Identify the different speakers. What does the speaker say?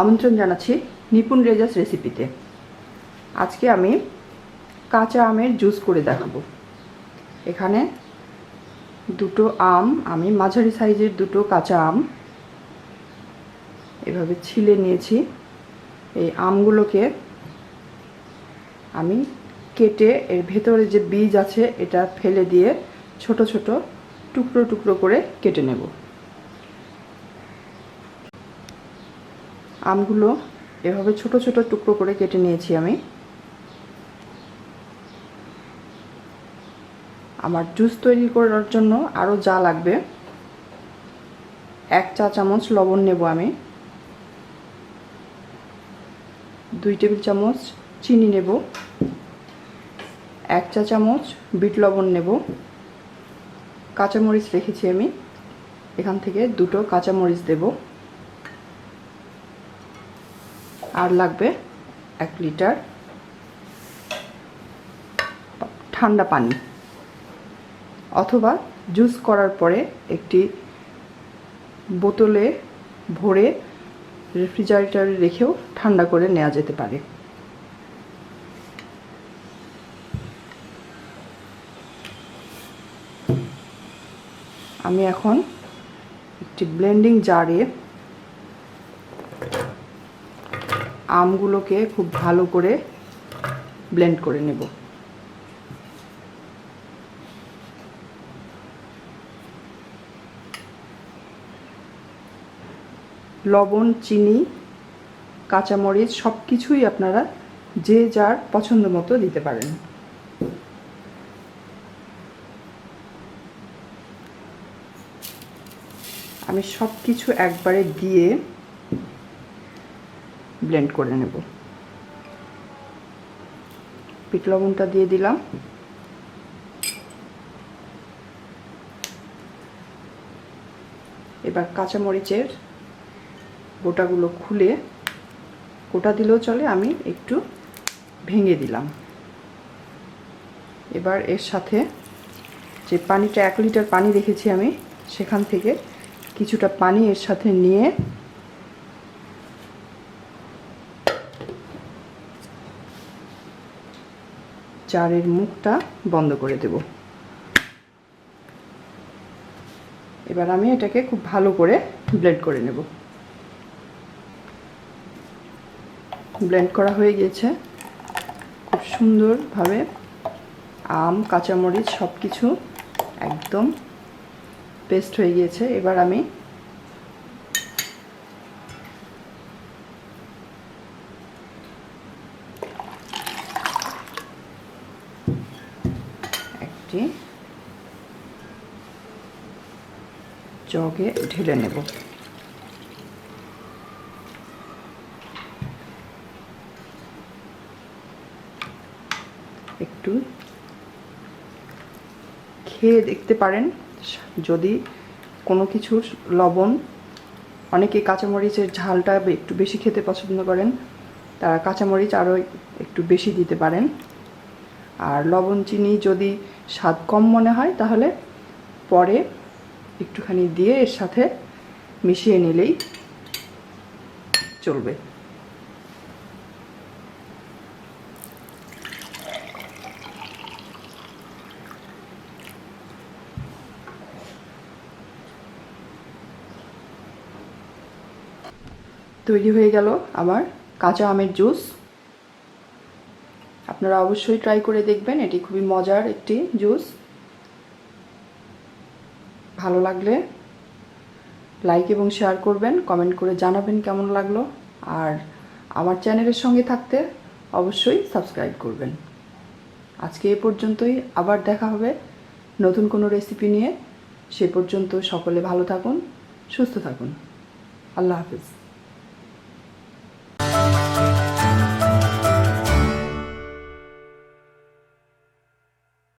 Speaker 1: আমন্ত্রণ জানাচ্ছি নিপুণ রেজাস রেসিপিতে আজকে আমি কাঁচা আমের জুস করে দেখাবো। এখানে দুটো আম, আমি মাঝারি সাইজের দুটো কাঁচা আম। এভাবে ছিলে নিয়েছি। এই আমগুলোকে আমি কেটে এর ভেতরে যে বীজ আছে, এটা ফেলে দিয়ে ছোট ছোট টুকরো টুকরো করে কেটে নেব। আমগুলো এভাবে ছোট ছোট টুকরো করে কেটে নিয়েছি আমি। আমার জুস তৈরি করার জন্য আরও যা লাগবে, এক চা চামচ লবণ নেব আমি। দুই টেবিল চামচ চিনি নেব। এক চা চামচ বিট লবণ নেব। কাঁচামরিচ রেখেছি আমি। এখান থেকে দুটো কাঁচামরিচ দেবো। আর লাগবে এক লিটার ঠান্ডা পানি। অথবা জুস করার পরে একটি বোতলে ভরে রেফ্রিজারেটরে রেখেও ঠান্ডা করে নেওয়া যেতে পারে। আমি এখন একটি ব্লেন্ডিং জারে আমগুলোকে খুব ভালো করে ব্লেন্ড করে নেব। লবণ, চিনি, কাঁচামরিচ সব কিছুই আপনারা যে যার পছন্দ মতো দিতে পারেন। আমি সব কিছু একবারে দিয়ে ব্লেন্ড করে নেব। পিট লবণটা দিয়ে দিলাম। এবার কাঁচামরিচের গোটাগুলো খুলে গোটা দিলেও চলে, আমি একটু ভেঙে দিলাম। এবার এর সাথে যে পানিটা, এক লিটার পানি রেখেছি আমি সেখান থেকে কিছুটা পানি এর সাথে নিয়ে চারের মুখটা বন্ধ করে দেব। এবার আমি এটাকে খুব ভালো করে ব্লেন্ড করে নেব। ব্লেন্ড করা হয়ে গিয়েছে। খুব সুন্দরভাবে আম, কাঁচামরিচ সব কিছু একদম পেস্ট হয়ে গিয়েছে এবার আমি একটি জগে ঢেলে নেব। একটু খেয়ে দেখতে পারেন। যদি কোনো কিছুর লবণ, অনেকে কাঁচামরিচের ঝালটা একটু বেশি খেতে পছন্দ করেন, তারা কাঁচামরিচ আরও একটু বেশি দিতে পারেন। আর লবণ, চিনি যদি স্বাদ কম মনে হয়, তাহলে পরে একটুখানি দিয়ে এর সাথে মিশিয়ে নিলেই চলবে। তৈরি হয়ে গেল আমার কাঁচা আমের জুস। আপনারা অবশ্যই ট্রাই করে দেখবেন, এটি খুবই মজার একটি জুস। ভালো লাগলে লাইক এবং শেয়ার করবেন কমেন্ট করে জানাবেন কেমন লাগল। আর আমার চ্যানেলের সঙ্গে থাকতে অবশ্যই সাবস্ক্রাইব করবেন। আজকে এ পর্যন্তই, আবার দেখা হবে নতুন কোনো রেসিপি নিয়ে। সে পর্যন্ত সকলে ভালো থাকুন, সুস্থ থাকুন। আল্লাহ হাফিজ।